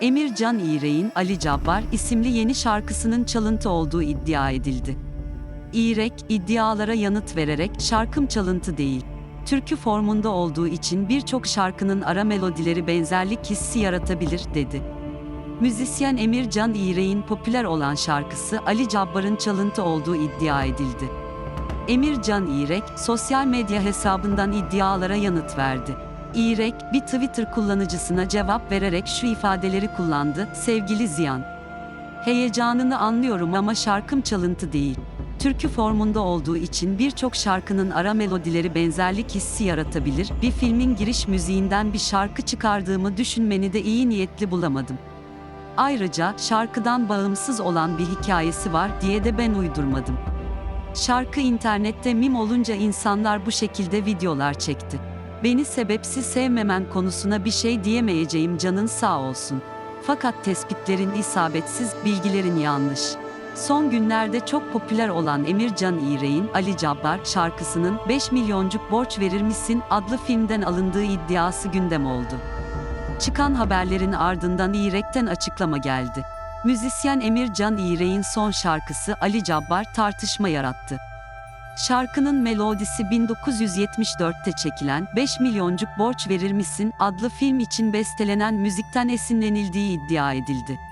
Emir Can İğrek'in Ali Cabbar isimli yeni şarkısının çalıntı olduğu iddia edildi. İğrek, iddialara yanıt vererek şarkım çalıntı değil. Türkü formunda olduğu için birçok şarkının ara melodileri benzerlik hissi yaratabilir, dedi. Müzisyen Emir Can İğrek'in popüler olan şarkısı Ali Cabbar'ın çalıntı olduğu iddia edildi. Emir Can İğrek, sosyal medya hesabından iddialara yanıt verdi. İğrek, bir Twitter kullanıcısına cevap vererek şu ifadeleri kullandı, sevgili Ziyan. Heyecanını anlıyorum ama şarkım çalıntı değil. Türkü formunda olduğu için birçok şarkının ara melodileri benzerlik hissi yaratabilir, bir filmin giriş müziğinden bir şarkı çıkardığımı düşünmeni de iyi niyetli bulamadım. Ayrıca şarkıdan bağımsız olan bir hikayesi var diye de ben uydurmadım. Şarkı internette mim olunca insanlar bu şekilde videolar çekti. Beni sebepsiz sevmemen konusuna bir şey diyemeyeceğim canın sağ olsun. Fakat tespitlerin isabetsiz, bilgilerin yanlış. Son günlerde çok popüler olan Emir Can İğrek'in Ali Cabbar şarkısının 5 milyoncuk borç verir misin adlı filmden alındığı iddiası gündem oldu. Çıkan haberlerin ardından İğrek'ten açıklama geldi. Müzisyen Emir Can İğrek'in son şarkısı Ali Cabbar tartışma yarattı. Şarkının melodisi 1974'te çekilen 5 milyoncuk borç verir misin adlı film için bestelenen müzikten esinlenildiği iddia edildi.